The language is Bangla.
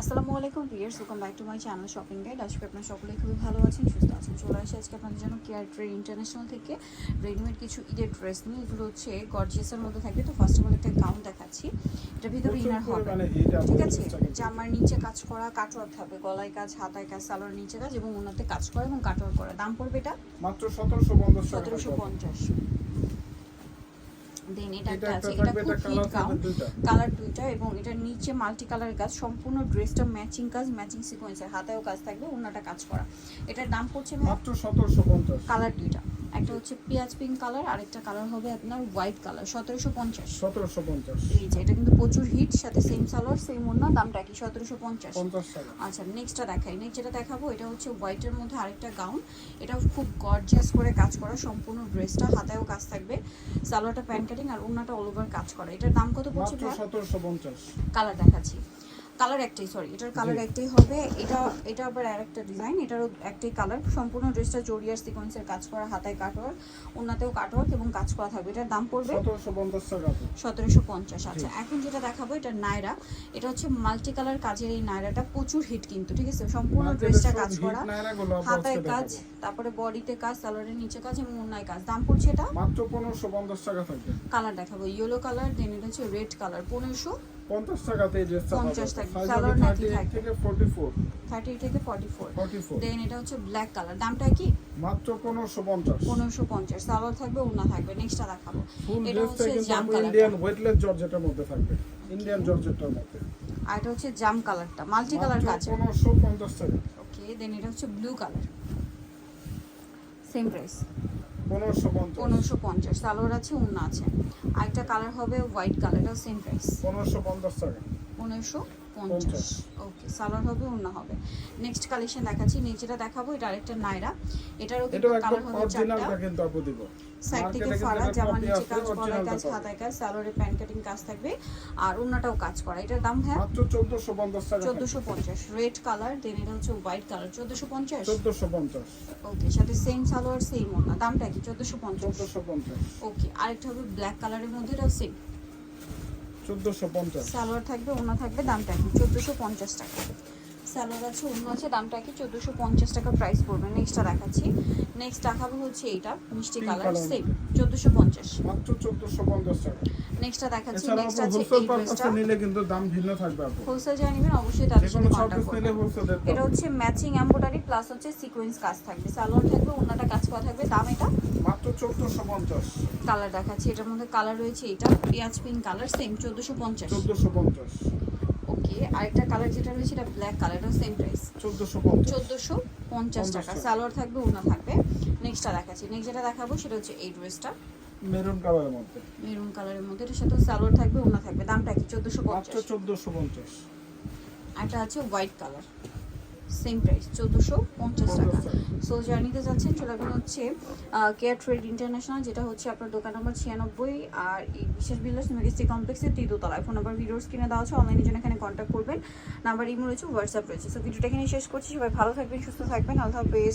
আসসালামু আলাইকুম viewers welcome back to my channel shopping guide আজকে আপনারা সকলেই খুবই ভালো আছেন সুস্থ আছেন। চলে আসে আজকে আপনাদের জন্য কেয়ার ট্রেড ইন্টারন্যাশনাল থেকে। রেডিমেড কিছু ঈদের ড্রেস নিয়ে। এগুলো হচ্ছে গর্জিয়াসের মধ্যে থাকবে। তো ফার্স্ট অফ অল একটা গাউন দেখাচ্ছি। এটার ভিতরে ইনার হবে। ঠিক আছে। জামার নিচে কাজ করা কাটওয়ার্ক থাকবে গলায় কাজ হাতায় কাজ সালোয়ার নিচে কাজ এবং ওনাতে কাজ করা এবং কাটওয়ার্ক করা। দাম পড়বে এটা? মাত্র সতেরোশো পঞ্চাশ সতেরোশো পঞ্চাশ। দেন এটা একটা আছে এটা খুব হিট কালার গাউন কালার দুইটা। এবং এটার নিচে মাল্টি কালারের কাজ সম্পূর্ণ ড্রেসটা ম্যাচিং কাজ ম্যাচিং সিকোয়েন্সের হাতেও কাজ থাকবে অন্যটা কাজ করা। এটার দাম পড়ছে মাত্র সতেরোশো পঞ্চাশ। কালার দুইটা। একটা হচ্ছে পেঁয়াজ পিঙ্ক কালার আরেকটা কালার হবে আপনার হোয়াইট কালার সতেরোশো পঞ্চাশ। সতেরোশো পঞ্চাশ। এই যে এটা কিন্তু প্রচুর হিট সাথে সেম সালোয়ার সেম ওড়না দামটা কি? সতেরোশো পঞ্চাশ। আচ্ছা নেক্সটটা দেখাই। নেক্সট যেটা দেখাবো এটা হচ্ছে হোয়াইটের মধ্যে আরেকটা গাউন এটা খুব গর্জিয়াস করে কাজ করা সম্পূর্ণ ড্রেসটা হাতেও কাজ থাকবে। সালোয়ারটা প্যান্ট কাটিং আর ওড়নাটা অল ওভার কাজ করা। এটার দাম কত পড়ছে মাত্র সতেরোশো পঞ্চাশ। কালার দেখাচ্ছি। কালার একটাই সরি এটার কালার একটাই হবে। এটা এটা আবার আরেকটা ডিজাইন এটারও একটাই কালার সম্পূর্ণ ড্রেসটা জরিয়ার সিকোয়েন্সের কাজ করা হাতায় কাটওয়ার্ক ওনাতেও কাটওয়ার্ক এবং কাজ করা থাকবে। এটার দাম পড়বে। সতেরোশো পঞ্চাশ আচ্ছা এখন যেটা দেখাবো এটা নায়রা। এটা হচ্ছে মাল্টি কালার কাজের এই নায়রাটা প্রচুর হিট কিন্তু ঠিক আছে? সম্পূর্ণ ড্রেসটা কাজ করা। হাতায় কাজ তারপরে বডিতে কাজ সালোয়ারের নিচে কাজ এবং অন্যায় কাজ। দাম পড়ছে এটা? মাত্র পনেরোশো পঞ্চাশ টাকা থাকবে। কালার দেখাবো ইয়েলো কালার দেন এটা হচ্ছে রেড কালার পনেরোশো পঞ্চাশ টাকাতে এই 50 থাকবে। সাইজ সালোয়ার নাকি থেকে ফোর্টি ফোর থার্টি থেকে। Forty four forty four then এটা হচ্ছে ব্ল্যাক কালার দামটা কি? মাত্র পনেরোশো পঞ্চাশ। পনেরোশো পঞ্চাশ। সালোয়ার থাকবে ওনা থাকবে। নেক্সটটা দেখাবো। এটা হচ্ছে জাম কালার ইন্ডিয়ান ওয়েটলেস জর্জেটের মধ্যে থাকবে। ইন্ডিয়ান জর্জেটটার মধ্যে। আর এটা হচ্ছে জাম কালারটা মাল্টি কালার পনেরোশো পঞ্চাশ টাকা। ওকে দেন এটা হচ্ছে ব্লু কালার সেম প্রাইস পনেরোশো পঞ্চাশ। সালোয়ার আছে ওনা আছে। আরেকটা কালার হবে হোয়াইট কালারটা সেম প্রাইস পনেরোশো পঞ্চাশ টাকা। পনেরোশো পঞ্চাশ। ওকে সালোয়ার হবে ওনা হবে। নেক্সট কালেকশন দেখাচ্ছি যেটা দেখাবো এটা আরেকটা নাইরা এটারও কিন্তু কালার হবে চারটা। কিন্তু আপু দিব। সাইড থেকে ফাড়া জামা নিচে কাজ গলায় কাজ হাতায় কাজ সালোয়ারে প্যান্ট কাটিং কাজ থাকবে। আর ওনাটাও কাজ করা। এটার দাম হ্যাঁ মাত্র চোদ্দশো পঞ্চাশ টাকা। চোদ্দোশো পঞ্চাশ। রেড কালার দেন এটা হচ্ছে হোয়াইট কালার চোদ্দোশো পঞ্চাশ? চোদ্দশো পঞ্চাশ। ওকে সাথে সেম সালোয়ার সেম ওনা দামটা কি? চোদ্দোশো পঞ্চাশ। চোদ্দশো পঞ্চাশ। ওকে আরেকটা হবে ব্ল্যাক কালারের মধ্যে এটাও সেম চোদ্দশো পঞ্চাশ। সালোয়ার থাকবে ওনা থাকবে দামটা কি চোদ্দোশো পঞ্চাশ টাকা। সালোয়ার আছে অন্য আছে দামটা কি চোদ্দোশো পঞ্চাশ টাকা প্রাইস পড়বে। নেক্সটটা দেখাচ্ছি। নেক্সট দেখাবো হচ্ছে এইটা মিষ্টি কালার সেম চোদ্দোশো পঞ্চাশ। মাত্র চোদ্দশো পঞ্চাশ টাকা। নেক্সটটা দেখাচ্ছি নেক্সট আছে এই ড্রেসটা নিলে কিন্তু দাম ভিন্ন থাকবে আপু হোলসেল যারা নেবেন অবশ্যই তাদের যে সাথে কোনো ছ কন্ট্যাক্ট পিস নিলে করবেন এটা হচ্ছে ম্যাচিং এমব্রয়ডারি প্লাস হচ্ছে সিকোয়েন্স কাজ থাকবে। সালোয়ার থাকবে অন্যটা কাজ করা থাকবে। দাম এটা? মাত্র চোদ্দশো পঞ্চাশ। কালার দেখাচ্ছি এটার মধ্যে কালার রয়েছে এটা পেঁয়াজ পিঙ্ক কালার সেম চোদ্দোশো পঞ্চাশ। চোদ্দশো পঞ্চাশ। ওকে আরেকটা কালার যেটা রয়েছে এটা ব্ল্যাক কালার এটা সেম প্রাইস চোদ্দশো চোদ্দোশো পঞ্চাশ টাকা। সালোয়ার থাকবে ওনা থাকবে। নেক্সটটা দেখাচ্ছি। নেক্সট যেটা দেখাবো সেটা হচ্ছে এই ড্রেসটা মেরুন কালারের মধ্যে। মেরুন কালারের মধ্যে। এটার সাথে সালোয়ার থাকবে ওনা থাকবে। দামটা কি? চোদ্দোশো পঞ্চাশ। চোদ্দোশো পঞ্চাশ। একটা আছে হোয়াইট কালার সেম প্রাইস চোদ্দোশো পঞ্চাশ টাকা। সো জার্নিতে যাচ্ছেন, চলে হচ্ছে কেয়ার ট্রেড ইন্টারন্যাশনাল যেটা হচ্ছে আপনার দোকান নম্বর ছিয়ানব্বই, আর এই বিশেষ বিলাস মেগেসি কমপ্লেক্সের তৃতীয়তলায় ফোন নাম্বার ভিডিও স্ক্রিনে দেওয়া আছে অনলাইনের জন্য এখানে কন্ট্যাক্ট করবেন। নাম্বার ইমো রয়েছে হোয়াটসঅ্যাপ রয়েছে। সো ভিডিওটা এখানে শেষ করছি। সবাই ভালো থাকবেন, সুস্থ থাকবেন। আল্লাহ হাফেজ।